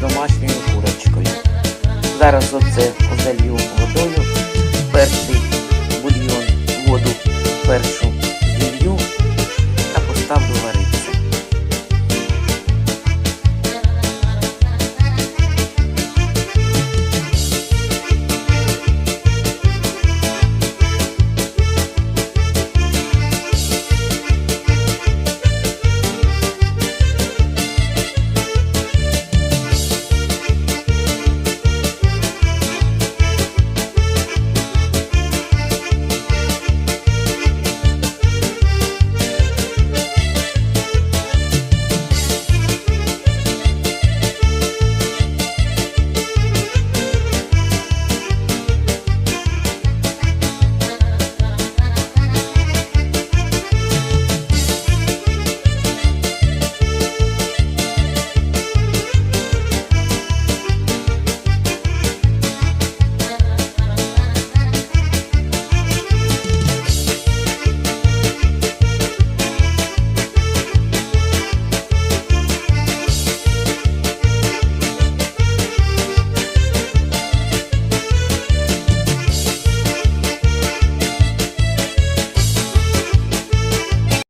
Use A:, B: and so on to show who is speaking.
A: домашньою курочкою. Зараз оце залью водою, перший бульйон, воду першу